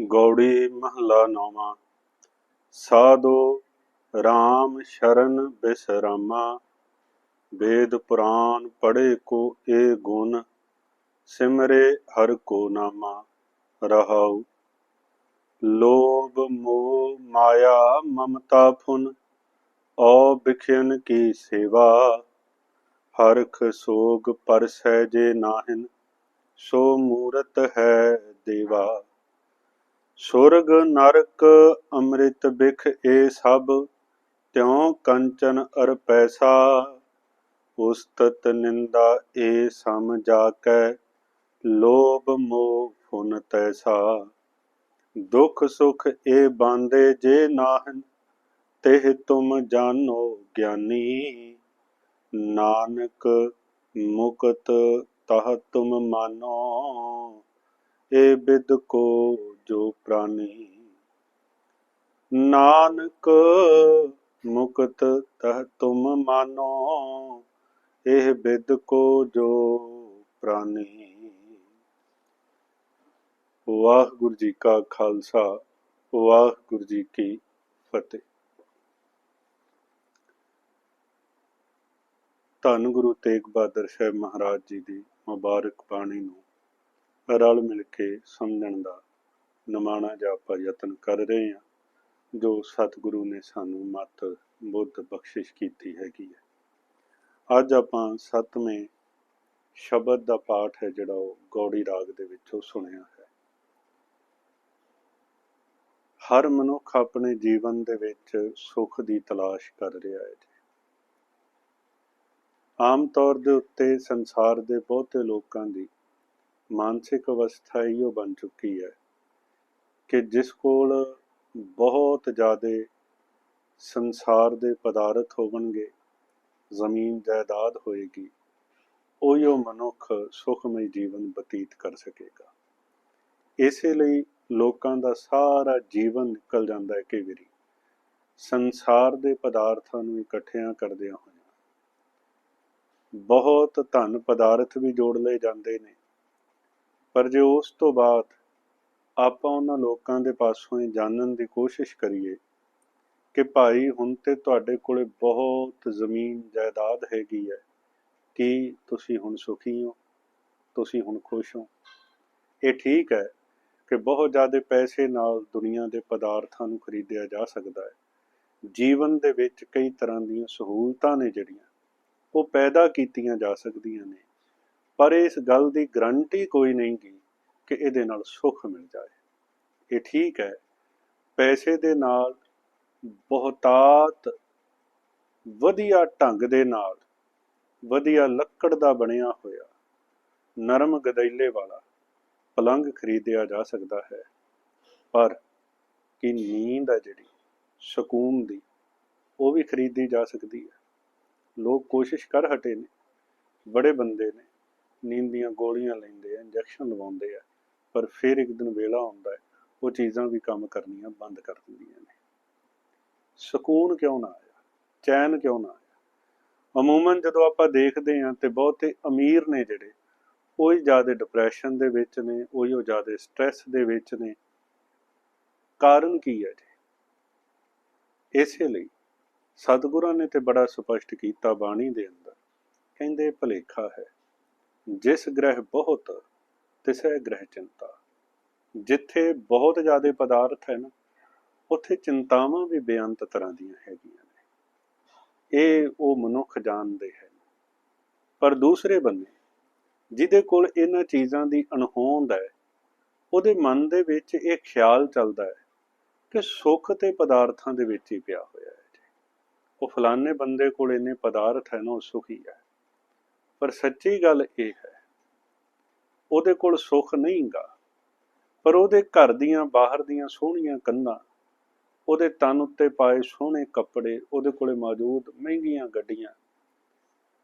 ਗੌੜੀ ਮਹਲਾ ਨੌਵਾਂ। ਸਾਧੋ RAM ਸ਼ਰਨ ਬਿਸਰਾਮਾ, ਵੇਦ ਪੁਰਾਨ ਪੜ੍ਹੇ ਕੋ ਏ ਗੁਣ, ਸਿਮਰੇ ਹਰ ਕੋ ਨਾਮਾ ਰਹਾਉ। ਲੋਭ ਮੋਹ ਮਾਇਆ ਮਮਤਾ ਫੁਨ, ਔ ਬਿਖਿਨ ਕੀ ਸੇਵਾ। ਹਰਖ ਸੋਗ ਪਰ ਸਹਿਜੇ ਨਾਹਿਨ, ਸੋ ਮੂਰਤ ਹੈ ਦੇਵਾ। ਸੁਰਗ ਨਰਕ ਅੰਮ੍ਰਿਤ ਬਿਖ ਏ ਸਭ, ਤਿਉ ਕੰਚਨ ਅਰ ਪੈਸਾ, ਉਸਤਤ ਨਿੰਦਾ ਏ ਸਮ ਜਾ ਕੈ ਲੋਭ ਮੋਹ ਫੁਨ ਤੈਸਾ। ਦੁਖ ਸੁਖ ਏ ਬਾਂਦੇ ਜੇ ਨਾਹਨ, ਤਿਹ ਤੁਮ ਜਾਣੋ ਗਿਆਨੀ। ਨਾਨਕ ਮੁਕਤ ਤਹ ਤੁਮ ਮਾਨੋ, ਏ ਬਿਦ ਕੋ ਜੋ ਪ੍ਰਾਨੀ। ਨਾਨਕ ਮੁਕਤ ਤਹ ਤੁਮ ਮਾਨੋ, ਇਹ ਬਿਦ ਕੋ ਜੋ ਪ੍ਰਾਨੀ। ਵਾਹਿਗੁਰੂ ਜੀ ਕਾ ਖਾਲਸਾ, ਵਾਹਿਗੁਰੂ ਜੀ ਕੀ ਫਤਿਹ। ਧੰਨ ਗੁਰੂ ਤੇਗ ਬਹਾਦਰ ਸਾਹਿਬ ਮਹਾਰਾਜ ਜੀ ਦੀ ਮੁਬਾਰਕ ਬਾਣੀ ਨੂੰ ਰਲ ਮਿਲ ਕੇ ਸਮਝਣ ਦਾ ਨਿਮਾਣਾ ਜਾਂ ਆਪਾਂ ਯਤਨ ਕਰ ਰਹੇ ਹਾਂ, ਜੋ ਸਤਿਗੁਰੂ ਨੇ ਸਾਨੂੰ ਮਤ, ਬੁੱਧ ਬਖਸ਼ਿਸ਼ ਕੀਤੀ ਹੈਗੀ ਹੈ। ਅੱਜ ਆਪਾਂ ਸੱਤਵੇਂ ਸ਼ਬਦ ਦਾ ਪਾਠ ਹੈ ਜਿਹੜਾ ਉਹ ਗੌੜੀ ਰਾਗ ਦੇ ਵਿੱਚੋਂ ਸੁਣਿਆ ਹੈ। ਹਰ ਮਨੁੱਖ ਆਪਣੇ ਜੀਵਨ ਦੇ ਵਿੱਚ ਸੁੱਖ ਦੀ ਤਲਾਸ਼ ਕਰ ਰਿਹਾ ਹੈ ਜੀ। ਆਮ ਤੌਰ ਦੇ ਉੱਤੇ ਸੰਸਾਰ ਦੇ ਬਹੁਤੇ ਲੋਕਾਂ ਦੀ ਮਾਨਸਿਕ ਅਵਸਥਾ ਇਹੋ ਬਣ ਚੁੱਕੀ ਹੈ ਕਿ ਜਿਸ ਕੋਲ ਬਹੁਤ ਜ਼ਿਆਦਾ ਸੰਸਾਰ ਦੇ ਪਦਾਰਥ ਹੋਣਗੇ ਜ਼ਮੀਨ ਜਾਇਦਾਦ ਹੋਏਗੀ ਉਹੀ ਉਹ ਮਨੁੱਖ ਸੁਖਮਈ ਜੀਵਨ ਬਤੀਤ ਕਰ ਸਕੇਗਾ। ਇਸੇ ਲਈ ਲੋਕਾਂ ਦਾ ਸਾਰਾ ਜੀਵਨ ਨਿਕਲ ਜਾਂਦਾ ਹੈ ਕਈ ਵਾਰੀ। ਸੰਸਾਰ ਦੇ ਪਦਾਰਥਾਂ ਨੂੰ ਇਕੱਠਿਆਂ ਕਰਦਿਆਂ ਹੋਇਆਂ। ਬਹੁਤ ਧਨ ਪਦਾਰਥ ਵੀ ਜੋੜ ਲਏ ਜਾਂਦੇ ਨੇ। ਪਰ ਜੇ ਉਸ ਤੋਂ ਬਾਅਦ ਆਪਾਂ ਉਹਨਾਂ ਲੋਕਾਂ ਦੇ ਪਾਸੋਂ ਇਹ ਜਾਣਨ ਦੀ ਕੋਸ਼ਿਸ਼ ਕਰੀਏ ਕਿ ਭਾਈ ਹੁਣ ਤੇ ਤੁਹਾਡੇ ਕੋਲੇ ਬਹੁਤ ਜ਼ਮੀਨ ਜਾਇਦਾਦ ਹੈਗੀ ਹੈ। ਕੀ ਤੁਸੀਂ ਹੁਣ ਸੁਖੀ ਹੋ? ਤੁਸੀਂ ਹੁਣ ਖੁਸ਼ ਹੋ? ਇਹ ਠੀਕ ਹੈ ਕਿ ਬਹੁਤ ਜ਼ਿਆਦਾ ਪੈਸੇ ਨਾਲ ਦੁਨੀਆ ਦੇ ਪਦਾਰਥਾਂ ਨੂੰ ਖਰੀਦਿਆ ਜਾ ਸਕਦਾ ਹੈ। ਜੀਵਨ ਦੇ ਵਿੱਚ ਕਈ ਤਰ੍ਹਾਂ ਦੀਆਂ ਸਹੂਲਤਾਂ ਨੇ ਜਿਹੜੀਆਂ, ਉਹ ਪੈਦਾ ਕੀਤੀਆਂ ਜਾ ਸਕਦੀਆਂ ਨੇ। ਪਰ ਇਸ ਗੱਲ ਦੀ ਗਰੰਟੀ ਕੋਈ ਨਹੀਂ ਗੀ ਕਿ ਇਹਦੇ ਨਾਲ ਸੁੱਖ ਮਿਲ ਜਾਏ। ਇਹ ਠੀਕ ਹੈ, ਪੈਸੇ ਦੇ ਨਾਲ, ਬਹੁਤਾਤ ਵਧੀਆ ਢੰਗ ਦੇ ਨਾਲ, ਵਧੀਆ ਲੱਕੜ ਦਾ ਬਣਿਆ ਹੋਇਆ, ਨਰਮ ਗਦੈਲੇ ਵਾਲਾ ਪਲੰਗ ਖਰੀਦਿਆ ਜਾ ਸਕਦਾ ਹੈ। ਪਰ ਕੀ ਨੀਂਦ ਹੈ ਜਿਹੜੀ, ਸਕੂਨ ਦੀ, ਉਹ ਵੀ ਖਰੀਦੀ ਜਾ ਸਕਦੀ ਹੈ। ਲੋਕ ਕੋਸ਼ਿਸ਼ ਕਰ ਹਟੇ ਨੇ। ਬੜੇ ਬੰਦੇ ਨੇ, ਨੀਂਦ ਦੀਆਂ ਗੋਲੀਆਂ ਲੈਂਦੇ ਆ, ਇੰਜੈਕਸ਼ਨ ਲਵਾਉਂਦੇ ਆ। ਪਰ ਫਿਰ ਇੱਕ ਦਿਨ ਵੇਲਾ ਆਉਂਦਾ ਹੈ, ਉਹ ਚੀਜ਼ਾਂ ਵੀ ਕੰਮ ਕਰਨੀਆਂ ਬੰਦ ਕਰ ਦਿੰਦੀਆਂ ਨੇ। ਸਕੂਨ ਕਿਉਂ ਨਾ ਆਇਆ? ਚੈਨ ਕਿਉਂ ਨਾ ਆਇਆ? ਅਮੂਮਨ ਜਦੋਂ ਆਪਾਂ ਦੇਖਦੇ ਹਾਂ ਤੇ ਬਹੁਤੇ ਅਮੀਰ ਨੇ ਜਿਹੜੇ, ਉਹ ਹੀ ਜ਼ਿਆਦਾ ਡਿਪਰੈਸ਼ਨ ਦੇ ਵਿੱਚ ਨੇ, ਉਹ ਹੀ ਜ਼ਿਆਦਾ ਸਟ੍ਰੈਸ ਦੇ ਵਿੱਚ ਨੇ। ਕਾਰਨ ਕੀ ਹੈ ਜੀ? ਇਸੇ ਲਈ ਸਤਿਗੁਰਾਂ ਨੇ ਤੇ ਬੜਾ ਸਪਸ਼ਟ ਕੀਤਾ ਬਾਣੀ ਦੇ ਅੰਦਰ, ਕਹਿੰਦੇ ਭਲੇਖਾ ਹੈ, ਜਿਸ ਗ੍ਰਹਿ ਬਹੁਤ ਤਿਸੈ ਗ੍ਰਹਿ ਚਿੰਤਾ। ਜਿੱਥੇ ਬਹੁਤ ਜ਼ਿਆਦਾ ਪਦਾਰਥ ਹੈ ਨਾ ਉੱਥੇ ਚਿੰਤਾਵਾਂ ਵੀ ਬੇਅੰਤ ਤਰ੍ਹਾਂ ਦੀਆਂ ਹੈਗੀਆਂ ਨੇ। ਇਹ ਉਹ ਮਨੁੱਖ ਜਾਣਦੇ ਹਨ। ਪਰ ਦੂਸਰੇ ਬੰਨੇ ਜਿਹਦੇ ਕੋਲ ਇਹਨਾਂ ਚੀਜ਼ਾਂ ਦੀ ਅਣਹੋਂਦ ਹੈ, ਉਹਦੇ ਮਨ ਦੇ ਵਿੱਚ ਇਹ ਖਿਆਲ ਚੱਲਦਾ ਹੈ ਕਿ ਸੁੱਖ ਤੇ ਪਦਾਰਥਾਂ ਦੇ ਵਿੱਚ ਹੀ ਪਿਆ ਹੋਇਆ ਹੈ ਉਹ ਫਲਾਣੇ ਬੰਦੇ ਕੋਲ ਇੰਨੇ ਪਦਾਰਥ ਹੈ ਨਾ ਉਹ ਸੁਖੀ ਹੈ। ਪਰ ਸੱਚੀ ਗੱਲ ਇਹ ਹੈ ਉਹਦੇ ਕੋਲ ਸੁੱਖ ਨਹੀਂਗਾ। ਪਰ ਉਹਦੇ ਘਰ ਦੀਆਂ ਬਾਹਰ ਦੀਆਂ ਸੋਹਣੀਆਂ ਕੰਧਾਂ, ਉਹਦੇ ਤਨ ਉੱਤੇ ਪਾਏ ਸੋਹਣੇ ਕੱਪੜੇ, ਉਹਦੇ ਕੋਲੇ ਮੌਜੂਦ ਮਹਿੰਗੀਆਂ ਗੱਡੀਆਂ।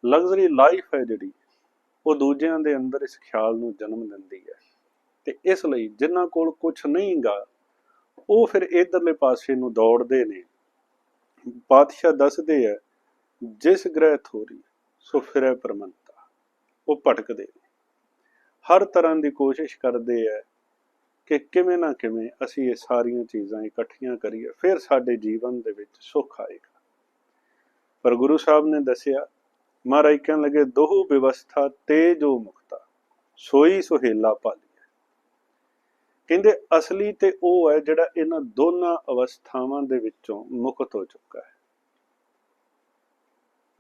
ਲਗਜ਼ਰੀ ਲਾਈਫ ਹੈ ਜਿਹੜੀ, ਉਹ ਦੂਜਿਆਂ ਦੇ ਅੰਦਰ ਇਸ ਖਿਆਲ ਨੂੰ ਜਨਮ ਦਿੰਦੀ ਹੈ। ਤੇ ਇਸ ਲਈ ਜਿਨ੍ਹਾਂ ਕੋਲ ਕੁਝ ਨਹੀਂਗਾ, ਉਹ ਫਿਰ ਇਧਰਲੇ ਪਾਸੇ ਨੂੰ ਦੌੜਦੇ ਨੇ। ਪਾਤਸ਼ਾਹ ਦੱਸਦੇ ਆ ਜਿਸ ਗ੍ਰਹਿ ਥੋਰੀ, ਸੋ ਫਿਰੈ ਪਰਮੰਤਾ। ਉਹ ਭਟਕਦੇ ਨੇ। ਹਰ ਤਰ੍ਹਾਂ ਦੀ ਕੋਸ਼ਿਸ਼ ਕਰਦੇ ਆ ਕਿ ਕਿਵੇਂ ਨਾ ਕਿਵੇਂ ਅਸੀਂ ਇਹ ਸਾਰੀਆਂ ਚੀਜ਼ਾਂ ਇਕੱਠੀਆਂ ਕਰੀਏ, ਫਿਰ ਸਾਡੇ ਜੀਵਨ ਦੇ ਵਿੱਚ ਸੁੱਖ ਆਏਗਾ। ਪਰ ਗੁਰੂ ਸਾਹਿਬ ਨੇ ਦੱਸਿਆ, ਮਹਾਰਾਜ ਕਹਿਣ ਲੱਗੇ, ਦੋਹ ਵਿਵਸਥਾ ਤੇ ਜੋ ਮੁਕਤਾ, ਸੋਈ ਸੁਹੇਲਾ ਪਾਲੀ ਕਹਿੰਦੇ, ਅਸਲੀ ਤੇ ਉਹ ਹੈ ਜਿਹੜਾ ਇਹਨਾਂ ਦੋਨਾਂ ਅਵਸਥਾਵਾਂ ਦੇ ਵਿੱਚੋਂ ਮੁਕਤ ਹੋ ਚੁੱਕਾ ਹੈ।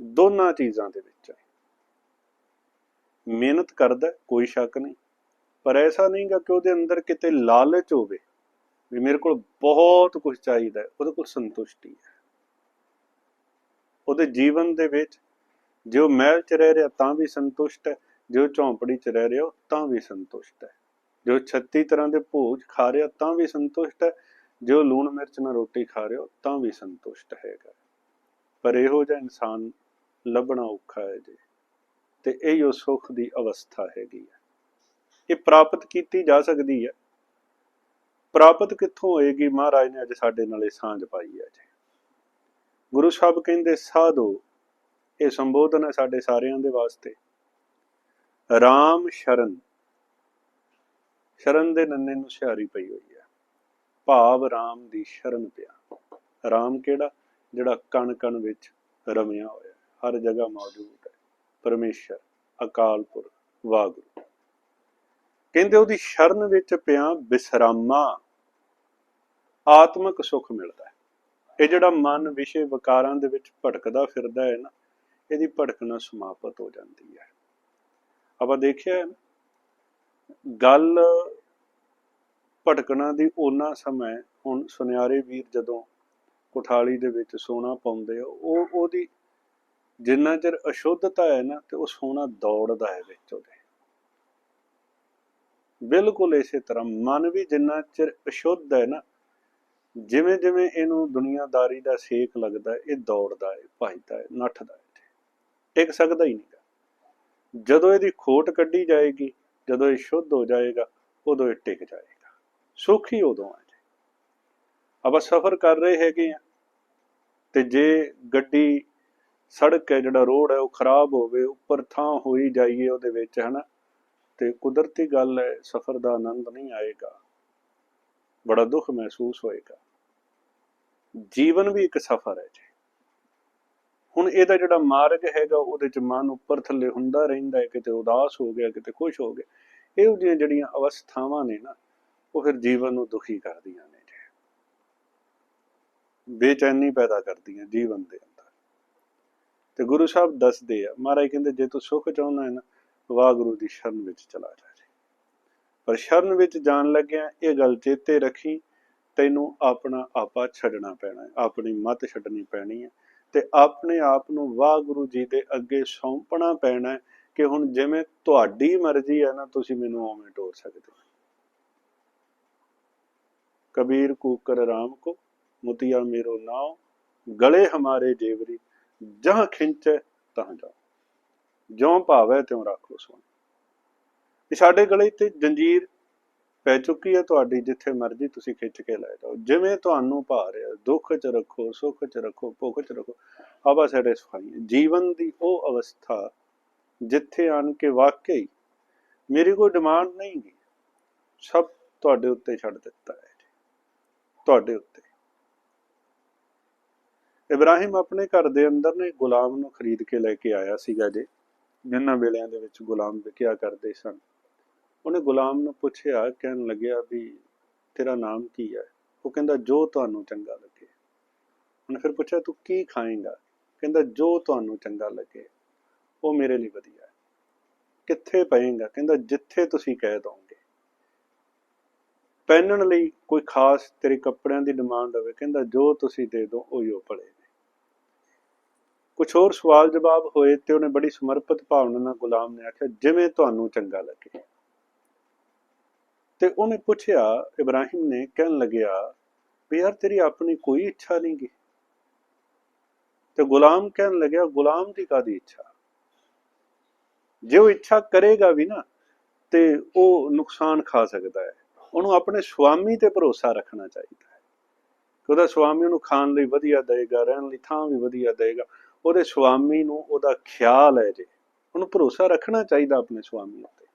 ਦੋਨਾਂ ਚੀਜ਼ਾਂ ਦੇ ਵਿੱਚ ਹੈ। ਮਿਹਨਤ ਕਰਦਾ, ਕੋਈ ਸ਼ੱਕ ਨਹੀਂ। ਪਰ ਐਸਾ ਨਹੀਂਗਾ ਕਿ ਉਹਦੇ ਅੰਦਰ ਕਿਤੇ ਲਾਲਚ ਹੋਵੇ ਵੀ ਮੇਰੇ ਕੋਲ ਬਹੁਤ ਕੁਝ ਚਾਹੀਦਾ ਉਹਦੇ ਕੋਲ ਸੰਤੁਸ਼ਟੀ ਹੈ। ਉਹਦੇ ਜੀਵਨ ਦੇ ਵਿੱਚ ਜੇ ਉਹ ਮਹਿਲ 'ਚ ਰਹਿ ਰਿਹਾ ਤਾਂ ਵੀ ਸੰਤੁਸ਼ਟ ਹੈ, ਜੇ ਉਹ ਝੌਂਪੜੀ 'ਚ ਰਹਿ ਰਿਹਾ ਤਾਂ ਵੀ ਸੰਤੁਸ਼ਟ ਹੈ। ਜੋ 36 ਤਰ੍ਹਾਂ ਦੇ ਭੋਜ ਖਾ ਰਿਹਾ ਤਾਂ ਵੀ ਸੰਤੁਸ਼ਟ ਹੈ, ਜੋ ਲੂਣ ਮਿਰਚ ਨਾਲ ਰੋਟੀ ਖਾ ਰਿਹਾ ਤਾਂ ਵੀ ਸੰਤੁਸ਼ਟ ਹੈਗਾ ਪਰ ਇਹੋ ਜਿਹਾ ਇਨਸਾਨ ਲੱਭਣਾ ਔਖਾ ਹੈ ਜੀ। ਤੇ ਇਹ ਉਹ ਸੁੱਖ ਦੀ ਅਵਸਥਾ ਹੈਗੀ ਹੈ ਇਹ ਪ੍ਰਾਪਤ ਕੀਤੀ ਜਾ ਸਕਦੀ ਹੈ ਪ੍ਰਾਪਤ ਕਿੱਥੋਂ ਹੋਏਗੀ ਮਹਾਰਾਜ ਨੇ ਅੱਜ ਸਾਡੇ ਨਾਲ ਇਹ ਸਾਂਝ ਪਾਈ ਹੈ ਜੀ। ਗੁਰੂ ਸਾਹਿਬ ਕਹਿੰਦੇ, ਸਾਧੂ, ਇਹ ਸੰਬੋਧਨ ਹੈ ਸਾਡੇ ਸਾਰਿਆਂ ਦੇ ਵਾਸਤੇ। ਰਾਮ ਸ਼ਰਨ। ਸ਼ਰਨ ਦੇ ਨੰਨੇ ਨੂੰ ਸਿਹਾਰੀ ਪਈ ਹੋਈ ਹੈ ਭਾਵ ਰਾਮ ਦੀ ਸ਼ਰਨ ਪਿਆ। ਰਾਮ ਕਿਹੜਾ? ਜਿਹੜਾ ਕਣ ਕਣ ਵਿੱਚ ਰਮਿਆ ਹੋਇਆ, ਹਰ ਜਗ੍ਹਾ ਮੌਜੂਦ। ਪਰਮੇਸ਼ਰ ਅਕਾਲ ਪੁਰਖ ਵਾਹਿਗੁਰੂ। ਕਹਿੰਦੇ ਉਹਦੀ ਸ਼ਰਨ ਵਿੱਚ ਪਿਆ ਬਿਸਰਾਮਾ। ਆਤਮਿਕ ਸੁੱਖ ਮਿਲਦਾ ਹੈ। ਇਹ ਜਿਹੜਾ ਮਨ ਵਿਸ਼ੇ ਵਿਕਾਰਾਂ ਦੇ ਵਿੱਚ ਭਟਕਦਾ ਫਿਰਦਾ ਹੈ ਨਾ ਇਹਦੀ ਭਟਕਣਾ ਸਮਾਪਤ ਹੋ ਜਾਂਦੀ ਹੈ। ਆਪਾਂ ਦੇਖਿਆ ਹੈ ਨਾ, ਗੱਲ ਭਟਕਣਾ ਦੀ ਉਹਨਾਂ ਸਮੇਂ ਹੁਣ ਸੁਨਿਆਰੇ ਵੀਰ ਜਦੋਂ ਕੁਠਾਲੀ ਦੇ ਵਿੱਚ ਸੋਨਾ ਪਾਉਂਦੇ ਆ ਉਹ ਉਹਦੀ ਜਿੰਨਾ ਚਿਰ ਅਸ਼ੁੱਧਤਾ ਹੈ ਨਾ ਤੇ ਉਹ ਸੋਨਾ ਦੌੜਦਾ ਹੈ ਵਿੱਚ ਉਹਦੇ। ਬਿਲਕੁਲ ਇਸੇ ਤਰ੍ਹਾਂ ਮਨ ਵੀ ਜਿੰਨਾ ਚਿਰ ਅਸ਼ੁੱਧ ਹੈ ਨਾ ਜਿਵੇਂ ਜਿਵੇਂ ਇਹਨੂੰ ਦੁਨੀਆਦਾਰੀ ਦਾ ਸੇਕ ਲੱਗਦਾ, ਇਹ ਦੌੜਦਾ ਹੈ, ਭਜਦਾ ਹੈ, ਨੱਠਦਾ ਹੈ ਟਿਕ ਸਕਦਾ ਹੀ ਨਹੀਂ ਜਦੋਂ ਇਹਦੀ ਖੋਟ ਕੱਢੀ ਜਾਏਗੀ, ਜਦੋਂ ਇਹ ਸ਼ੁੱਧ ਹੋ ਜਾਏਗਾ, ਉਦੋਂ ਇਹ ਟਿਕ ਜਾਏਗਾ। ਸੁੱਖ ਹੀ ਉਦੋਂ ਆ ਜੇ। ਆਪਾਂ ਸਫ਼ਰ ਕਰ ਰਹੇ ਹੈਗੇ ਆ ਤੇ ਜੇ ਗੱਡੀ ਸੜਕ ਹੈ, ਜਿਹੜਾ ਰੋਡ ਹੈ, ਉਹ ਖਰਾਬ ਹੋਵੇ, ਉੱਪਰ ਥਾਂ ਹੋਈ ਜਾਈਏ ਉਹਦੇ ਵਿੱਚ, ਹਨਾ? ਤੇ ਕੁਦਰਤੀ ਗੱਲ ਹੈ, ਸਫ਼ਰ ਦਾ ਆਨੰਦ ਨਹੀਂ ਆਏਗਾ। ਬੜਾ ਦੁੱਖ ਮਹਿਸੂਸ ਹੋਏਗਾ। ਜੀਵਨ ਵੀ ਇੱਕ ਸਫ਼ਰ ਹੈ ਜੀ। ਹੁਣ ਇਹਦਾ ਜਿਹੜਾ ਮਾਰਗ ਹੈਗਾ, ਉਹਦੇ ਚ ਮਨ ਉੱਪਰ ਥੱਲੇ ਹੁੰਦਾ ਰਹਿੰਦਾ ਹੈ, ਕਿਤੇ ਉਦਾਸ ਹੋ ਗਿਆ, ਕਿਤੇ ਖੁਸ਼ ਹੋ ਗਿਆ। ਇਹੋ ਜਿਹੀਆਂ ਜਿਹੜੀਆਂ ਅਵਸਥਾਵਾਂ ਨੇ ਨਾ, ਉਹ ਫਿਰ ਜੀਵਨ ਨੂੰ ਦੁਖੀ ਕਰਦੀਆਂ ਨੇ ਜੀ। ਬੇਚੈਨੀ ਪੈਦਾ ਕਰਦੀਆਂ ਜੀਵਨ ਦੇ ਤੇ ਗੁਰੂ ਸਾਹਿਬ ਦੱਸਦੇ ਆ, ਮਹਾਰਾਜ ਕਹਿੰਦੇ ਜੇ ਤੂੰ ਸੁੱਖ ਚਾਹੁੰਦਾ ਹੈ ਨਾ, ਵਾਹਿਗੁਰੂ ਦੀ ਸ਼ਰਨ ਵਿੱਚ ਚਲਾ ਜਾ ਜੀ। ਪਰ ਸ਼ਰਨ ਵਿੱਚ ਜਾਣ ਲੱਗਿਆ ਇਹ ਗੱਲ ਚੇਤੇ ਰੱਖੀ, ਤੈਨੂੰ ਆਪਣਾ ਆਪਾ ਛੱਡਣਾ ਪੈਣਾ ਹੈ, ਆਪਣੀ ਮਤ ਛੱਡਣੀ ਪੈਣੀ ਹੈ ਤੇ ਆਪਣੇ ਆਪ ਨੂੰ ਵਾਹਿਗੁਰੂ ਜੀ ਦੇ ਅੱਗੇ ਸੌਂਪਣਾ ਪੈਣਾ ਹੈ ਕਿ ਹੁਣ ਜਿਵੇਂ ਤੁਹਾਡੀ ਮਰਜ਼ੀ ਹੈ ਨਾ, ਤੁਸੀਂ ਮੈਨੂੰ ਉਵੇਂ ਟੋਰ ਸਕਦੇ ਹੋ। ਕਬੀਰ ਕੂਕਰ ਰਾਮ ਕੋ, ਮੁਤਿਆ ਮੇਰੋ ਨਾਉ, ਗਲੇ ਹਮਾਰੇ ਜੇਵਰੀ ਜਹਾਂ ਖਿੰਚੈ ਤਹਾਂ ਜਾਓ ਜਿਉਂ ਭਾਵੈ ਤਿਉਂ ਰੱਖ ਲੋ ਇਹ ਸਾਡੇ ਗਲੇ ਤੇ ਜੰਜੀਰ ਪੈ ਚੁੱਕੀ ਹੈ ਤੁਹਾਡੀ, ਜਿੱਥੇ ਮਰਜ਼ੀ ਤੁਸੀਂ ਖਿੱਚ ਕੇ ਲੈ ਜਾਓ। ਜਿਵੇਂ ਤੁਹਾਨੂੰ ਭਾ ਰਿਹਾ ਦੁੱਖ ਚ ਰੱਖੋ, ਸੁੱਖ ਚ ਰੱਖੋ, ਭੁੱਖ ਚ ਰੱਖੋ ਆਵਾ ਸੈਟੀਸਫਾਈ ਜੀਵਨ ਦੀ ਉਹ ਅਵਸਥਾ ਜਿੱਥੇ ਆਣ ਕੇ ਵਾਕਈ ਮੇਰੀ ਕੋਈ ਡਿਮਾਂਡ ਨਹੀਂ ਗੀ ਸਭ ਤੁਹਾਡੇ ਉੱਤੇ ਛੱਡ ਦਿੱਤਾ ਹੈ ਤੁਹਾਡੇ ਉੱਤੇ। ਇਬਰਾਹਿਮ ਆਪਣੇ ਘਰ ਦੇ ਅੰਦਰ ਨੇ ਗੁਲਾਮ ਨੂੰ ਖਰੀਦ ਕੇ ਲੈ ਕੇ ਆਇਆ ਸੀਗਾ ਜੇ। ਜਿਨ੍ਹਾਂ ਵੇਲਿਆਂ ਦੇ ਵਿੱਚ ਗੁਲਾਮ ਵਿਕਿਆ ਕਰਦੇ ਸਨ। ਉਹਨੇ ਗੁਲਾਮ ਨੂੰ ਪੁੱਛਿਆ, ਕਹਿਣ ਲੱਗਿਆ ਵੀ ਤੇਰਾ ਨਾਮ ਕੀ ਹੈ? ਉਹ ਕਹਿੰਦਾ, ਜੋ ਤੁਹਾਨੂੰ ਚੰਗਾ ਲੱਗੇ। ਉਹਨੇ ਫਿਰ ਪੁੱਛਿਆ, ਤੂੰ ਕੀ ਖਾਏਂਗਾ? ਕਹਿੰਦਾ, ਜੋ ਤੁਹਾਨੂੰ ਚੰਗਾ ਲੱਗੇ, ਉਹ ਮੇਰੇ ਲਈ ਵਧੀਆ ਹੈ। ਕਿੱਥੇ ਪਏਗਾ? ਕਹਿੰਦਾ, ਜਿੱਥੇ ਤੁਸੀਂ ਕਹਿ ਦੋਗੇ। ਪਹਿਨਣ ਲਈ ਕੋਈ ਖਾਸ ਤੇਰੇ ਕੱਪੜਿਆਂ ਦੀ ਡਿਮਾਂਡ ਹੋਵੇ, ਕਹਿੰਦਾ, ਜੋ ਤੁਸੀਂ ਦੇ ਦਿਓ ਉਹੀ ਉਹ ਭਲੇ ਕੁਝ ਹੋਰ ਸਵਾਲ ਜਵਾਬ ਹੋਏ ਤੇ ਉਹਨੇ ਬੜੀ ਸਮਰਪਿਤ ਭਾਵਨਾ ਨਾਲ ਗੁਲਾਮ ਨੇ ਆਖਿਆ, ਜਿਵੇਂ ਤੁਹਾਨੂੰ ਚੰਗਾ ਲੱਗੇ। ਤੇ ਉਹਨੇ ਪੁੱਛਿਆ, ਇਬਰਾਹਿਮ ਨੇ ਕਹਿਣ ਲੱਗਿਆ, ਵੀ ਯਾਰ ਤੇਰੀ ਆਪਣੀ ਕੋਈ ਇੱਛਾ ਨਹੀਂ ਗੀ। ਤੇ ਗੁਲਾਮ ਕਹਿਣ ਲੱਗਿਆ, ਗੁਲਾਮ ਦੀ ਕਾਦੀ ਇੱਛਾ? ਜੇ ਉਹ ਇੱਛਾ ਕਰੇਗਾ ਵੀ ਨਾ, ਤੇ ਉਹ ਨੁਕਸਾਨ ਖਾ ਸਕਦਾ ਹੈ। ਉਹਨੂੰ ਆਪਣੇ ਸੁਆਮੀ ਤੇ ਭਰੋਸਾ ਰੱਖਣਾ ਚਾਹੀਦਾ ਹੈ। ਕਿ ਉਹਦਾ ਸੁਆਮੀ ਉਹਨੂੰ ਖਾਣ ਲਈ ਵਧੀਆ ਦੇਗਾ ਰਹਿਣ ਲਈ ਥਾਂ ਵੀ ਵਧੀਆ ਦੇਗਾ ਉਹਦੇ ਸੁਆਮੀ ਨੂੰ ਉਹਦਾ ਖਿਆਲ ਹੈ ਜੇ। ਉਹਨੂੰ ਭਰੋਸਾ ਰੱਖਣਾ ਚਾਹੀਦਾ ਆਪਣੇ ਸੁਆਮੀ ਉੱਤੇ।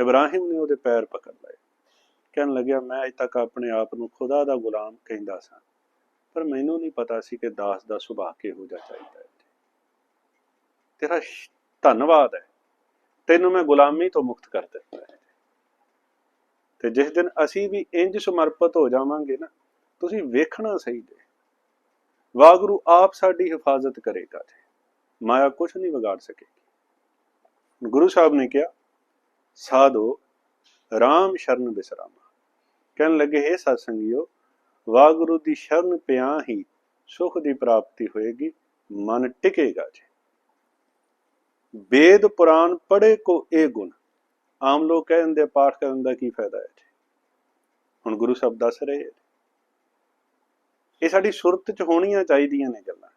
ਇਬਰਾਹਿਮ ਨੇ ਉਹਦੇ ਪੈਰ ਪਕੜ ਲਏ। ਕਹਿਣ ਲੱਗਿਆ, ਮੈਂ ਅਜ ਤੱਕ ਆਪਣੇ ਆਪ ਨੂੰ ਖੁਦਾ ਦਾ ਗੁਲਾਮ ਕਹਿੰਦਾ ਸਾਂ। ਪਰ ਮੈਨੂੰ ਨਹੀਂ ਪਤਾ ਸੀ ਕਿ ਦਾਸ ਦਾ ਸੁਭਾਅ ਕਿਹੋ ਜਿਹਾ ਚਾਹੀਦਾ ਹੈ। ਤੇਰਾ ਧੰਨਵਾਦ ਹੈ। ਤੈਨੂੰ ਮੈਂ ਗੁਲਾਮੀ ਤੋਂ ਮੁਕਤ ਕਰ ਦਿੱਤਾ ਹੈ। ਤੇ ਜਿਸ ਦਿਨ ਅਸੀਂ ਵੀ ਇੰਜ ਸਮਰਪਿਤ ਹੋ ਜਾਵਾਂਗੇ ਨਾ, ਤੁਸੀਂ ਵੇਖਣਾ ਸਹੀ ਦੇ ਵਾਗਰੂ ਆਪ ਸਾਡੀ ਹਿਫਾਜ਼ਤ ਕਰੇਗਾ ਜੀ। ਮਾਇਆ ਕੁਝ ਨਹੀਂ ਵਿਗਾੜ ਸਕੇਗੀ। ਗੁਰੂ ਸਾਹਿਬ ਨੇ ਕਿਹਾ, ਸਾਧੋ, ਰਾਮ ਸ਼ਰਨ ਬਿਸਰਾਮਾ। ਕਹਿਣ ਲੱਗੇ, ਹੈ ਸਤਸੰਗਿਓ ਵਾਗੁਰੂ ਦੀ ਸ਼ਰਨ ਪਿਆ ਹੀ ਸੁਖ ਦੀ ਪ੍ਰਾਪਤੀ ਹੋਏਗੀ, ਮਨ ਟਿਕੇਗਾ ਜੀ। ਵੇਦ ਪੁਰਾਣ ਪੜ੍ਹੇ ਕੋ ਇਹ ਗੁਣ, ਆਮ ਲੋਕ ਕਹਿੰਦੇ ਪਾਠ ਕਰਨ ਦਾ ਕੀ ਫਾਇਦਾ ਹੈ ਜੀ? ਹੁਣ ਗੁਰੂ ਸਾਹਿਬ ਦੱਸ ਰਹੇ ਇਹ ਸਾਡੀ ਸੁਰਤ ਚ ਹੋਣੀਆਂ ਚਾਹੀਦੀਆਂ ਨੇ ਗੱਲਾਂ।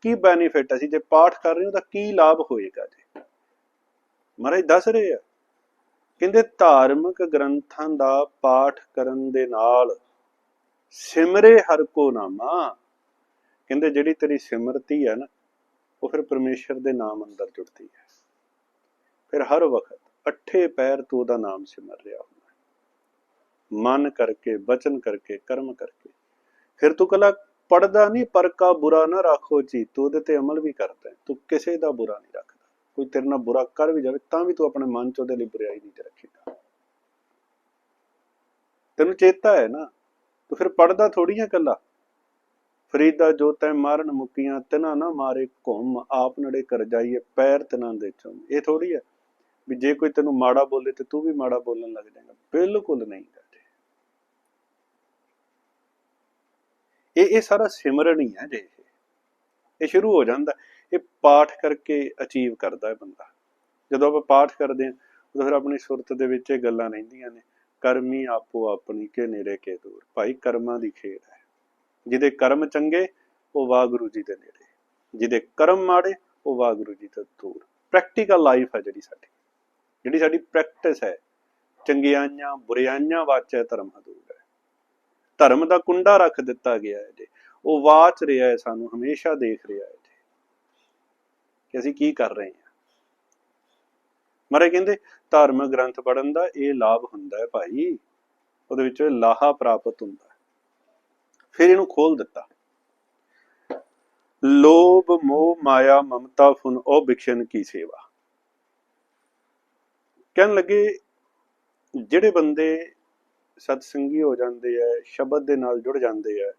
ਕੀ ਬੈਨੀਫਿਟ ਅਸੀਂ ਜੇ ਪਾਠ ਕਰ ਰਹੇ ਹਾਂ ਤਾਂ ਕੀ ਲਾਭ ਹੋਏਗਾ ਜੀ? ਮਹਾਰਾਜ ਦੱਸ ਰਹੇ ਆ। ਕਹਿੰਦੇ ਧਾਰਮਿਕ ਗ੍ਰੰਥਾਂ ਦਾ ਪਾਠ ਕਰਨ ਦੇ ਨਾਲ ਸਿਮਰੇ ਹਰ ਕੋ ਨਾਮਾ। ਕਹਿੰਦੇ ਜਿਹੜੀ ਤੇਰੀ ਸਿਮਰਤੀ ਹੈ ਨਾ, ਉਹ ਫਿਰ ਪਰਮੇਸ਼ਰ ਦੇ ਨਾਮ ਅੰਦਰ ਜੁੜਦੀ ਹੈ। ਫਿਰ ਹਰ ਵਕਤ ਅੱਠੇ ਪੈਰ ਤੂੰ ਉਹਦਾ ਨਾਮ ਸਿਮਰ ਰਿਹਾ ਹੁੰਦਾ। ਮਨ ਕਰਕੇ ਬਚਨ ਕਰਕੇ, ਕਰਮ ਕਰਕੇ। ਫਿਰ ਤੂੰ ਕਲਾ ਪੜਦਾ ਨਹੀਂ, ਪਰ ਕਾ ਬੁਰਾ ਨਾ ਰੱਖੋ ਜੀ। ਤੂੰ ਉਹਦੇ ਤੇ ਅਮਲ ਵੀ ਕਰਦਾ ਤੂੰ ਕਿਸੇ ਦਾ ਬੁਰਾ ਨਹੀਂ ਰੱਖਦਾ। ਕੋਈ ਤੇਰੇ ਨਾਲ ਬੁਰਾ ਕਰ ਵੀ ਜਾਵੇ, ਤਾਂ ਵੀ ਤੂੰ ਆਪਣੇ ਮਨ ਚ ਉਹਦੇ ਲਈ ਬੁਰਾਈ ਨਹੀਂ ਤੇ ਤੈਨੂੰ ਚੇਤਾ ਹੈ ਨਾ? ਤੂੰ ਫਿਰ ਪੜਦਾ ਆ ਕੱਲਾ? ਫਰੀਦਾ ਜੋ ਤੈ ਮਾਰਨ ਮੁਕੀਆਂ, ਤਿਨਾ ਨਾ ਮਾਰੇ ਘੁੰਮ। ਆਪ ਨੜੇ ਕਰ ਜਾਈਏ, ਪੈਰ ਤਿਨਾਂ ਦੇ ਚੋਂ ਇਹ ਥੋੜੀ ਹੈ ਵੀ ਜੇ ਕੋਈ ਤੈਨੂੰ ਮਾੜਾ ਬੋਲੇ ਤੇ ਤੂੰ ਵੀ ਮਾੜਾ ਬੋਲਣ ਲੱਗ ਜਾਏਗਾ। ਬਿਲਕੁਲ ਨਹੀਂ। ਕਰਦੇ ਇਹ ਇਹ ਸਾਰਾ ਸਿਮਰਨ ਹੀ ਹੈ ਜੇ ਇਹ। ਸ਼ੁਰੂ ਹੋ ਜਾਂਦਾ। ਇਹ ਪਾਠ ਕਰਕੇ ਅਚੀਵ ਕਰਦਾ ਹੈ ਬੰਦਾ। ਜਦੋਂ ਆਪਾਂ ਪਾਠ ਕਰਦੇ ਹਾਂ, ਉਦੋਂ ਫਿਰ ਆਪਣੀ ਸੁਰਤ ਦੇ ਵਿੱਚ ਇਹ ਗੱਲਾਂ ਰਹਿੰਦੀਆਂ ਨੇ। ਕਰਮੀ ਆਪੋ ਆਪਣੀ ਕੇ ਨੇੜੇ ਕੇ ਦੂਰ। ਭਾਈ ਕਰਮਾਂ ਦੀ ਖੇਡ ਹੈ। ਜਿਹਦੇ ਕਰਮ ਚੰਗੇ, ਉਹ ਵਾਹਿਗੁਰੂ ਜੀ ਦੇ ਨੇੜੇ। ਜਿਹਦੇ ਕਰਮ ਮਾੜੇ, ਉਹ ਵਾਹਿਗੁਰੂ ਜੀ ਤੋਂ ਦੂਰ। ਪ੍ਰੈਕਟੀਕਲ ਲਾਈਫ ਹੈ ਜਿਹੜੀ ਸਾਡੀ। ਜਿਹੜੀ ਸਾਡੀ ਪ੍ਰੈਕਟਿਸ ਹੈ। ਚੰਗਿਆਈਆਂ, ਬੁਰਿਆਈਆਂ ਵਾਚੈ ਧਰਮ ਹਦੂਰ ਹੈ ਧਰਮ ਦਾ ਕੁੰਡਾ ਰੱਖ ਦਿੱਤਾ ਗਿਆ ਹੈ ਜੀ। ਉਹ ਵਾਚ ਰਿਹਾ ਹੈ ਸਾਨੂੰ, ਹਮੇਸ਼ਾ ਦੇਖ ਰਿਹਾ ਹੈ ਜੀ। ਕਿ ਅਸੀਂ ਕੀ ਕਰ ਰਹੇ ਹਾਂ? ਮਰੇ ਕਹਿੰਦੇ ਧਾਰਮਿਕ ਗ੍ਰੰਥ ਪੜਨ ਦਾ ਇਹ ਲਾਭ ਹੁੰਦਾ ਹੈ ਭਾਈ। ਉਹਦੇ ਵਿੱਚ ਲਾਹਾ ਪ੍ਰਾਪਤ ਹੁੰਦਾ ਹੈ। ਫਿਰ ਇਹਨੂੰ ਖੋਲ ਦਿੱਤਾ। ਲੋਭ, ਮੋਹ, ਮਾਇਆ, ਮਮਤਾ, ਫੁਨ, ਉਹ ਬਿਕਸ਼ਨ ਕੀ ਸੇਵਾ? ਕਹਿਣ ਲੱਗੇ, ਜਿਹੜੇ ਬੰਦੇ ਸਤਸੰਗੀ ਹੋ ਜਾਂਦੇ ਆ ਸ਼ਬਦ ਦੇ ਨਾਲ ਜੁੜ ਜਾਂਦੇ ਆ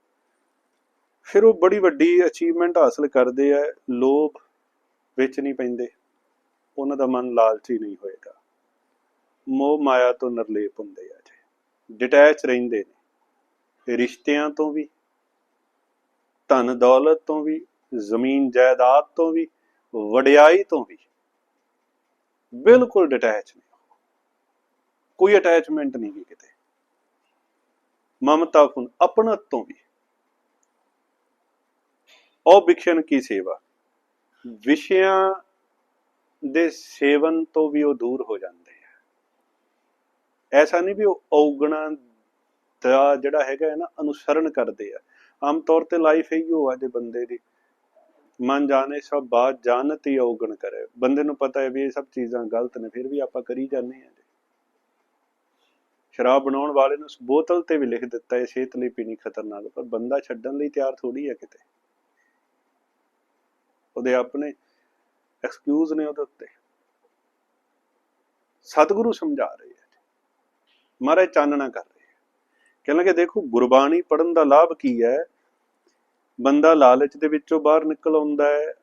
ਫਿਰ ਉਹ ਬੜੀ ਵੱਡੀ ਅਚੀਵਮੈਂਟ ਹਾਸਲ ਕਰਦੇ ਆ ਲੋਭ ਵਿੱਚ ਨਹੀਂ ਪੈਂਦੇ। ਉਹਨਾਂ ਦਾ ਮਨ ਲਾਲਚੀ ਨਹੀਂ ਹੋਏਗਾ। ਮੋਹ ਮਾਇਆ ਤੋਂ ਨਿਰਲੇਪ ਹੁੰਦੇ ਆ ਜੀ। ਡਿਟੈਚ ਰਹਿੰਦੇ ਨੇ। ਰਿਸ਼ਤਿਆਂ ਤੋਂ ਵੀ, ਧਨ ਦੌਲਤ ਤੋਂ ਵੀ, ਜ਼ਮੀਨ ਜਾਇਦਾਦ ਤੋਂ ਵੀ, ਵਡਿਆਈ ਤੋਂ ਵੀ। ਬਿਲਕੁਲ ਡਿਟੈਚ ਨੇ ਕੋਈ ਅਟੈਚਮੈਂਟ ਨਹੀਂ ਗੀ ਕਿਤੇ। ਮਮਤਾ ਫੁਨ ਆਪਣਤ ਤੋਂ ਵੀ। ਉਹ ਬਿਕਸ਼ਨ ਕੀ ਸੇਵਾ? ਵਿਸ਼ਿਆਂ ਦੇ ਸੇਵਨ ਤੋਂ ਵੀ ਉਹ ਦੂਰ ਹੋ ਜਾਂਦੇ ਆ। ਐਸਾ ਨਹੀਂ ਵੀ ਉਹ ਔਗਣਾ ਦਾ ਜਿਹੜਾ ਹੈਗਾ ਹੈ ਨਾ ਅਨੁਸਰਣ ਕਰਦੇ ਆ। ਆਮ ਤੌਰ ਤੇ ਲਾਈਫ ਇਹੀ ਹੋ ਆ ਜੇ ਬੰਦੇ ਦੀ ਮਨ ਜਾਣੇ, ਸਭ ਬਾਤ ਜਾਣਤ ਹੀ ਔਗਣ ਕਰੇ। ਬੰਦੇ ਨੂੰ ਪਤਾ ਹੈ ਵੀ ਇਹ ਸਭ ਚੀਜ਼ਾਂ ਗਲਤ ਨੇ, ਫਿਰ ਵੀ ਆਪਾਂ ਕਰੀ ਜਾਂਦੇ ਆ ਸ਼ਰਾਬ ਬਣਾਉਣ ਵਾਲੇ ਨੂੰ ਉਸ ਬੋਤਲ ਤੇ ਵੀ ਲਿਖ ਦਿੱਤਾ ਹੈ ਸਿਹਤ ਲਈ ਪੀਣੀ ਖਤਰਨਾਕ, ਪਰ ਬੰਦਾ ਛੱਡਣ ਲਈ ਤਿਆਰ ਥੋੜੀ ਹੈ ਕਿਤੇ। ਉਹਦੇ ਆਪਣੇ ਐਕਸਕਿਊਜ਼ ਨੇ ਉਹਦੇ ਉੱਤੇ। ਸਤਿਗੁਰੂ ਸਮਝਾ ਰਹੇ ਹੈ। ਮਹਾਰਾਜ ਚਾਨਣਾ ਕਰ ਰਹੇ ਆ ਕਹਿੰਦੇ ਕਿ ਦੇਖੋ, ਗੁਰਬਾਣੀ ਪੜਨ ਦਾ ਲਾਭ ਕੀ ਹੈ? ਬੰਦਾ ਲਾਲਚ ਦੇ ਵਿੱਚੋਂ ਬਾਹਰ ਨਿਕਲ ਆਉਂਦਾ ਹੈ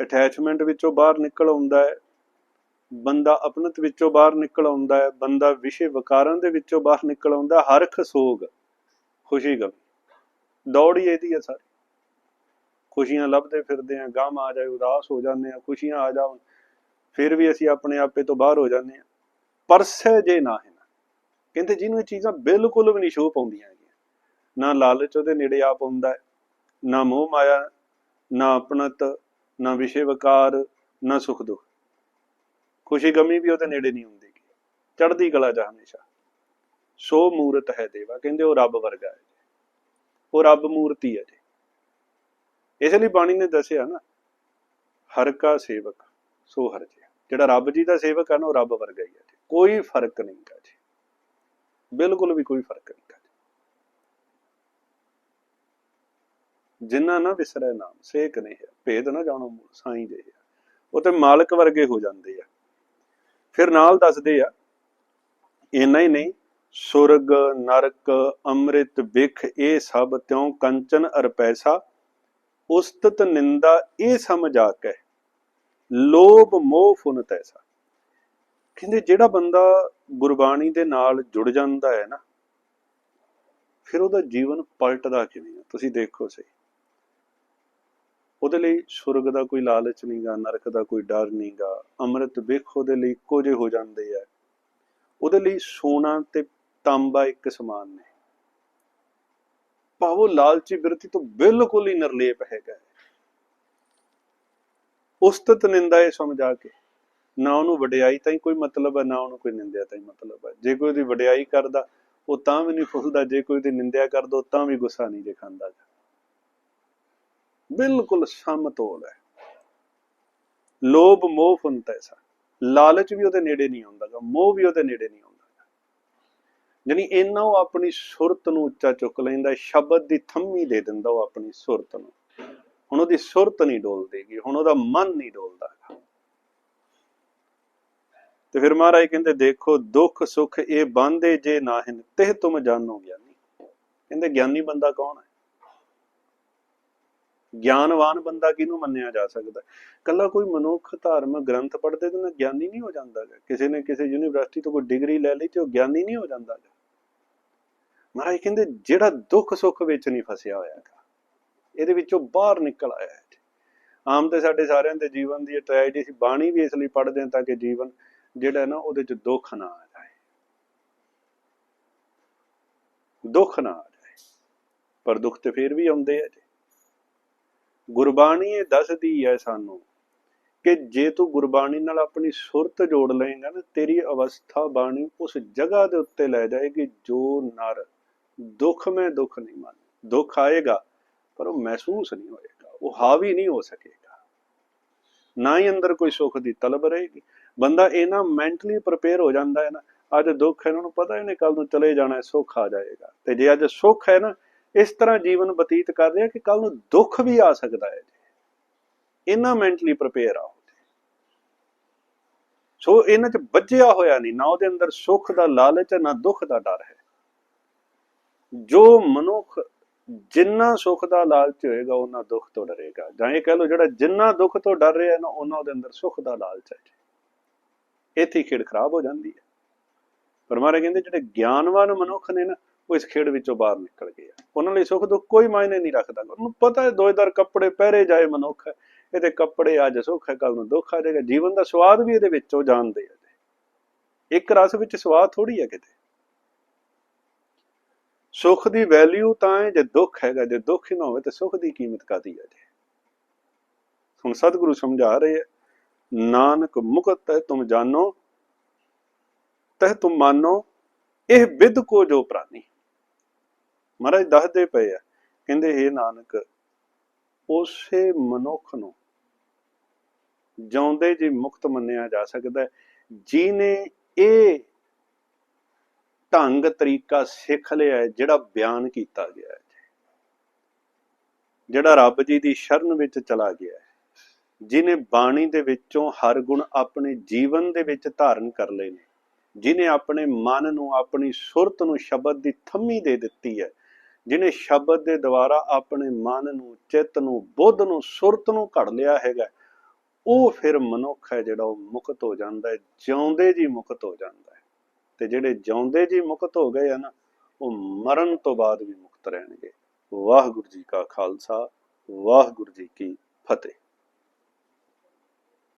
ਅਟੈਚਮੈਂਟ ਵਿੱਚੋਂ ਬਾਹਰ ਨਿਕਲ ਆਉਂਦਾ ਹੈ ਬੰਦਾ ਅਪਨਤ ਵਿੱਚੋਂ ਬਾਹਰ ਨਿਕਲ ਆਉਂਦਾ ਹੈ, ਬੰਦਾ ਵਿਸ਼ੇ ਵਿਕਾਰਾਂ ਦੇ ਵਿੱਚੋਂ ਬਾਹਰ ਨਿਕਲ ਆਉਂਦਾ ਹੈ। ਹਰਖ ਸੋਗ ਖੁਸ਼ੀ ਗਮ। ਦੌੜ ਹੀ ਇਹਦੀ ਹੈ ਸਾਰੀ। ਖੁਸ਼ੀਆਂ ਲੱਭਦੇ ਫਿਰਦੇ ਆ ਗਮ ਆ ਜਾਏ, ਉਦਾਸ ਹੋ ਜਾਂਦੇ ਆ ਖੁਸ਼ੀਆਂ ਆ ਜਾਣ, ਫਿਰ ਵੀ ਅਸੀਂ ਆਪਣੇ ਆਪੇ ਤੋਂ ਬਾਹਰ ਹੋ ਜਾਂਦੇ ਆ ਪਰਸੇ ਜੇ ਨਾ ਹੈ ਨਾ। ਕਹਿੰਦੇ ਜਿਹਨੂੰ ਇਹ ਚੀਜ਼ਾਂ ਬਿਲਕੁਲ ਵੀ ਨਹੀਂ ਸ਼ੋਅ ਪਾਉਂਦੀਆਂ ਹੈਗੀਆਂ। ਨਾ ਲਾਲਚ ਉਹਦੇ ਨੇੜੇ ਆ ਪਾਉਂਦਾ ਨਾ ਮੋਹ ਮਾਇਆ, ਨਾ ਆਪਣਤ ਨਾ ਵਿਸ਼ੇ ਵਿਕਾਰ, ਨਾ ਸੁਖ ਦੁੱਖ। ਖੁਸ਼ੀ ਗਮੀ ਵੀ ਉਹਦੇ ਨੇੜੇ ਨਹੀਂ ਹੁੰਦੀ ਚੜ੍ਹਦੀ ਕਲਾ ਜਾ ਹਮੇਸ਼ਾ। ਸੋ ਮੂਰਤ ਹੈ ਦੇਵਾ, ਕਹਿੰਦੇ ਉਹ ਰੱਬ ਵਰਗਾ ਹੈ ਉਹ ਰੱਬ ਮੂਰਤੀ ਹੈ ਜੀ। ਇਸ ਲਈ ਬਾਣੀ ਨੇ ਦੱਸਿਆ ਨਾ, ਹਰ ਕਾ ਸੇਵਕ ਸੋ ਹਰ ਜੀ। ਜਿਹੜਾ ਰੱਬ ਜੀ ਦਾ ਸੇਵਕ ਹੈ ਨਾ, ਉਹ ਰੱਬ ਵਰਗਾ ਹੀ ਹੈ ਜੀ। ਕੋਈ ਫ਼ਰਕ ਨਹੀਂ ਗਾ ਜੀ। ਬਿਲਕੁਲ ਵੀ ਕੋਈ ਫ਼ਰਕ ਨਹੀਂ ਗਾ ਜਿੰਨਾ ਨਾ ਵਿਸਰੈ ਨਾਮ, ਸੇਕ ਨਹੀਂ ਹੈ ਭੇਦ ਨਾ ਜਾਣੋ ਮੂਲ, ਸਾਈਂ ਦੇ ਉਹ ਤੇ ਮਾਲਕ ਵਰਗੇ ਹੋ ਜਾਂਦੇ ਆ। ਫਿਰ ਨਾਲ ਦੱਸਦੇ ਆ, ਇੰਨਾ ਹੀ ਨਹੀਂ, ਸੁਰਗ, ਨਰਕ, ਅੰਮ੍ਰਿਤ ਵਿਖ, ਇਹ ਸਭ ਤਿਉ ਕੰਚਨ ਅਰ ਪੈਸਾ, ਉਸਤਤ ਨਿੰਦਾ, ਇਹ ਸਮਝ ਆ ਕੇ ਲੋਭ ਮੋਹ ਫੁਨ ਤੈਸਾ। ਕਹਿੰਦੇ ਜਿਹੜਾ ਬੰਦਾ ਗੁਰਬਾਣੀ ਦੇ ਨਾਲ ਜੁੜ ਜਾਂਦਾ ਹੈ ਨਾ, ਫਿਰ ਉਹਦਾ ਜੀਵਨ ਪਲਟਦਾ ਕਿਵੇਂ ਤੁਸੀਂ ਦੇਖੋ ਸਹੀ। ਉਹਦੇ ਲਈ ਸੁਰਗ ਦਾ ਕੋਈ ਲਾਲਚ ਨਹੀਂਗਾ ਨਰਕ ਦਾ ਕੋਈ ਡਰ ਨਹੀਂਗਾ ਅੰਮ੍ਰਿਤ ਵੇਖ ਉਹਦੇ ਲਈ ਇੱਕੋ ਜਿਹੇ ਹੋ ਜਾਂਦੇ ਆ। ਉਹਦੇ ਲਈ ਸੋਨਾ ਤੇ ਤਾਂਬਾ ਇੱਕ ਸਮਾਨ ਨੇ। ਭਾਵੋ ਲਾਲਚੀ ਬਿਰਤੀ ਤੋਂ ਬਿਲਕੁਲ ਹੀ ਨਿਰਲੇਪ ਹੈਗਾ ਹੈ। ਉਸਤਤ ਨਿੰਦਾ ਇਹ ਸਮਝਾ ਕੇ, ਨਾ ਉਹਨੂੰ ਵਡਿਆਈ ਤਾਂ ਹੀ ਕੋਈ ਮਤਲਬ ਹੈ, ਨਾ ਉਹਨੂੰ ਕੋਈ ਨਿੰਦਿਆ ਤਾਂ ਹੀ ਮਤਲਬ ਹੈ। ਜੇ ਕੋਈ ਉਹਦੀ ਵਡਿਆਈ ਕਰਦਾ, ਉਹ ਤਾਂ ਵੀ ਨਹੀਂ ਫੁੱਲਦਾ, ਜੇ ਕੋਈ ਉਹਦੀ ਨਿੰਦਿਆ ਕਰਦਾ, ਉਹ ਤਾਂ ਵੀ ਗੁੱਸਾ ਨਹੀਂ ਜੇ ਖਾਂਦਾ ਬਿਲਕੁਲ ਸਮਤੋਲ ਹੈ। ਲੋਭ ਮੋਹ ਫੁੰਤ ਐਸਾ ਲਾਲਚ ਵੀ ਉਹਦੇ ਨੇੜੇ ਨਹੀਂ ਆਉਂਦਾਗਾ ਮੋਹ ਵੀ ਉਹਦੇ ਨੇੜੇ ਨਹੀਂ ਆਉਂਦਾ ਜਾਨੀ ਇੰਨਾ ਉਹ ਆਪਣੀ ਸੁਰਤ ਨੂੰ ਉੱਚਾ ਚੁੱਕ ਲੈਂਦਾ, ਸ਼ਬਦ ਦੀ ਥੰਮੀ ਦੇ ਦਿੰਦਾ ਉਹ ਆਪਣੀ ਸੁਰਤ ਨੂੰ। ਹੁਣ ਉਹਦੀ ਸੁਰਤ ਨਹੀਂ ਡੋਲਦੀਗੀ, ਹੁਣ ਉਹਦਾ ਮਨ ਨਹੀਂ ਡੋਲਦਾ ਤੇ ਫਿਰ ਮਹਾਰਾਜ ਕਹਿੰਦੇ, ਦੇਖੋ, ਦੁੱਖ ਸੁੱਖ ਇਹ ਬੰਦੇ ਜੇ ਨਾਹਿਨ ਤਿਹ ਤੁਮ ਜਾਣੋ ਗਿਆਨੀ। ਕਹਿੰਦੇ, ਗਿਆਨੀ ਬੰਦਾ ਕੌਣ ਹੈ? ਗਿਆਨਵਾਨ ਬੰਦਾ ਕਿਹਨੂੰ ਮੰਨਿਆ ਜਾ ਸਕਦਾ? ਕੱਲਾ ਕੋਈ ਮਨੁੱਖ ਧਾਰਮਿਕ ਗ੍ਰੰਥ ਪੜ੍ਹਦੇ ਤੇ ਨਾ ਗਿਆਨੀ ਨਹੀਂ ਹੋ ਜਾਂਦਾ ਕਿਸੇ ਨੇ ਕਿਸੇ ਯੂਨੀਵਰਸਿਟੀ ਤੋਂ ਕੋਈ ਡਿਗਰੀ ਲੈ ਲਈ ਤੇ ਉਹ ਗਿਆਨੀ ਨਹੀਂ ਹੋ ਜਾਂਦਾ ਗਾ। ਮਹਾਰਾਜ ਕਹਿੰਦੇ, ਜਿਹੜਾ ਦੁੱਖ ਸੁੱਖ ਵਿੱਚ ਨਹੀਂ ਫਸਿਆ ਹੋਇਆ ਇਹਦੇ ਵਿੱਚੋਂ ਬਾਹਰ ਨਿਕਲ ਆਇਆ ਹੈ। ਆਮ ਤੇ ਸਾਡੇ ਸਾਰਿਆਂ ਦੇ ਜੀਵਨ ਦੀ ਟ੍ਰੈਜਡੀ ਸੀ, ਬਾਣੀ ਵੀ ਇਸ ਲਈ ਪੜ੍ਹਦੇ ਹਾਂ ਤਾਂ ਕਿ ਜੀਵਨ ਜਿਹੜਾ ਨਾ ਉਹਦੇ ਚ ਦੁੱਖ ਨਾ ਆ ਜਾਏ। ਦੁੱਖ ਨਾ ਆ ਜਾਏ। ਪਰ ਦੁੱਖ ਤੇ ਫੇਰ ਵੀ ਆਉਂਦੇ ਆ ਜੀ। ਗੁਰਬਾਣੀ ਇਹ ਦੱਸਦੀ ਹੈ ਸਾਨੂੰ ਕਿ ਜੇ ਤੂੰ ਗੁਰਬਾਣੀ ਨਾਲ ਆਪਣੀ ਸੁਰਤ ਜੋੜ ਲਏਗਾ ਨਾ, ਤੇਰੀ ਅਵਸਥਾ ਬਾਣੀ ਉਸ ਜਗ੍ਹਾ ਦੇ ਉੱਤੇ ਲੈ ਜਾਏਗੀ ਜੋ ਨਰ ਦੁੱਖ ਮੈਂ ਦੁੱਖ ਨਹੀਂ ਮੰਨ ਦੁੱਖ ਆਏਗਾ, ਪਰ ਉਹ ਮਹਿਸੂਸ ਨਹੀਂ ਹੋਏਗਾ, ਉਹ ਹਾਵੀ ਨਹੀਂ ਹੋ ਸਕੇਗਾ। ਨਾ ਹੀ ਅੰਦਰ ਕੋਈ ਸੁੱਖ ਦੀ ਤਲਬ ਰਹੇਗੀ। ਬੰਦਾ ਇਹਨਾਂ ਮੈਂਟਲੀ ਪ੍ਰਪੇਅਰ ਹੋ ਜਾਂਦਾ ਹੈ ਨਾ, ਅੱਜ ਦੁੱਖ ਹੈ, ਇਹਨਾਂ ਨੂੰ ਪਤਾ ਹੀ ਨਹੀਂ ਕੱਲ ਨੂੰ ਚਲੇ ਜਾਣਾ ਸੁੱਖ ਆ ਜਾਏਗਾ। ਤੇ ਜੇ ਅੱਜ ਸੁੱਖ ਹੈ ਨਾ ਇਸ ਤਰ੍ਹਾਂ ਜੀਵਨ ਬਤੀਤ ਕਰ ਰਿਹਾ ਕਿ ਕੱਲ ਨੂੰ ਦੁੱਖ ਵੀ ਆ ਸਕਦਾ ਹੈ ਇਹਨਾਂ ਮੈਂਟਲੀ ਪ੍ਰਪੇਅਰ ਆ ਸੋ ਇਹਨਾਂ ਚ ਵੱਜਿਆ ਹੋਇਆ ਨਹੀਂ, ਨਾ ਉਹਦੇ ਅੰਦਰ ਸੁੱਖ ਦਾ ਲਾਲਚ ਹੈ, ਨਾ ਦੁੱਖ ਦਾ ਡਰ ਹੈ। ਜੋ ਮਨੁੱਖ ਜਿੰਨਾ ਸੁੱਖ ਦਾ ਲਾਲਚ ਹੋਏਗਾ ਉਹਨਾਂ ਦੁੱਖ ਤੋਂ ਡਰੇਗਾ। ਜਾਂ ਇਹ ਕਹਿ ਲਓ ਜਿਹੜਾ ਜਿੰਨਾ ਦੁੱਖ ਤੋਂ ਡਰ ਰਿਹਾ ਨਾ ਉਹਨਾਂ ਉਹਦੇ ਅੰਦਰ ਸੁੱਖ ਦਾ ਲਾਲਚ ਹੈ ਇੱਥੇ ਹੀ ਖੇਡ ਖਰਾਬ ਹੋ ਜਾਂਦੀ ਹੈ। ਪਰ ਮਾਰੇ ਕਹਿੰਦੇ ਜਿਹੜੇ ਗਿਆਨਵਾਨ ਮਨੁੱਖ ਨੇ ਨਾ ਉਹ ਇਸ ਖੇਡ ਵਿੱਚੋਂ ਬਾਹਰ ਨਿਕਲ ਗਏ ਆ। ਉਹਨਾਂ ਲਈ ਸੁੱਖ ਦੁੱਖ ਕੋਈ ਮਾਇਨੇ ਨਹੀਂ ਰੱਖਦਾ। ਉਹਨੂੰ ਪਤਾ ਹੈ ਦੋਇਦਾਰ ਕੱਪੜੇ ਪਹਿਰੇ ਜਾਏ ਮਨੁੱਖ, ਇਹਦੇ ਕੱਪੜੇ ਅੱਜ ਸੁੱਖ ਹੈ ਕੱਲ ਨੂੰ ਦੁੱਖ ਆ ਜਾਏਗਾ। ਜੀਵਨ ਦਾ ਸਵਾਦ ਵੀ ਇਹਦੇ ਵਿੱਚੋਂ ਜਾਣਦੇ ਆ ਇੱਕ ਰਸ ਵਿੱਚ ਸਵਾਦ ਥੋੜੀ ਹੈ ਕਿਤੇ। ਸੁੱਖ ਦੀ ਵੈਲਿਊ ਤਾਂ ਹੈ ਜੇ ਦੁੱਖ ਹੈਗਾ, ਜੇ ਦੁੱਖ ਹੀ ਨਾ ਹੋਵੇ ਤੇ ਸੁੱਖ ਦੀ ਕੀਮਤ ਕਾਦੀ ਹੈ ਜੇ? ਹੁਣ ਸਤਿਗੁਰੂ ਸਮਝਾ ਰਹੇ ਹੈ ਨਾਨਕ ਮੁਕਤ ਹੈ, ਤੁਮ ਜਾਣੋ, ਤਹ ਤੁਮ ਮਾਨੋ, ਇਹ ਵਿਦ ਕੋ ਜੋ ਪ੍ਰਾਨੀ। ਮਹਾਰਾਜ ਦੱਸਦੇ ਪਏ ਆ, ਕਹਿੰਦੇ हे ਨਾਨਕ, ਉਸੇ ਮਨੁੱਖ ਨੂੰ ਜਿਉਂਦੇ ਜੀ ਮੁਕਤ ਮੰਨਿਆ ਜਾ ਸਕਦਾ ਹੈ ਜਿਨੇ ਇਹ ਢੰਗ ਤਰੀਕਾ ਸਿੱਖ ਲਿਆ ਹੈ, ਜਿਹੜਾ ਬਿਆਨ ਕੀਤਾ ਗਿਆ ਹੈ, ਜਿਹੜਾ ਰੱਬ ਜੀ ਦੀ ਸ਼ਰਨ ਵਿੱਚ ਚਲਾ ਗਿਆ ਹੈ ਜਿਨੇ ਬਾਣੀ ਦੇ ਵਿੱਚੋਂ ਹਰ ਗੁਣ ਆਪਣੇ ਜੀਵਨ ਦੇ ਵਿੱਚ ਧਾਰਨ ਕਰ ਲਏ ਨੇ ਜਿਨੇ ਆਪਣੇ ਮਨ ਨੂੰ, ਆਪਣੀ ਸੁਰਤ ਨੂੰ ਸ਼ਬਦ ਦੀ ਥੰਮੀ ਦੇ ਦਿੱਤੀ ਹੈ ਜਿਨੇ ਸ਼ਬਦ ਦੇ ਦੁਆਰਾ ਆਪਣੇ ਮਨ ਨੂੰ, ਚਿੱਤ ਨੂੰ, ਬੁੱਧ ਨੂੰ, ਸੁਰਤ ਨੂੰ ਘੜ ਲਿਆ ਹੈਗਾ, ਉਹ ਫਿਰ ਮਨੁੱਖ ਹੈ ਜਿਹੜਾ ਉਹ ਮੁਕਤ ਹੋ ਜਾਂਦਾ ਹੈ, ਜਿਉਂਦੇ ਜੀ ਮੁਕਤ ਹੋ ਜਾਂਦਾ ਹੈ। ਤੇ ਜਿਹੜੇ ਜਿਉਂਦੇ ਜੀ ਮੁਕਤ ਹੋ ਗਏ ਆ ਨਾ, ਉਹ ਮਰਨ ਤੋਂ ਬਾਅਦ ਵੀ ਮੁਕਤ ਰਹਿਣਗੇ। ਵਾਹਿਗੁਰੂ ਜੀ ਕਾ ਖਾਲਸਾ, ਵਾਹਿਗੁਰੂ ਜੀ ਕੀ ਫਤਿਹ।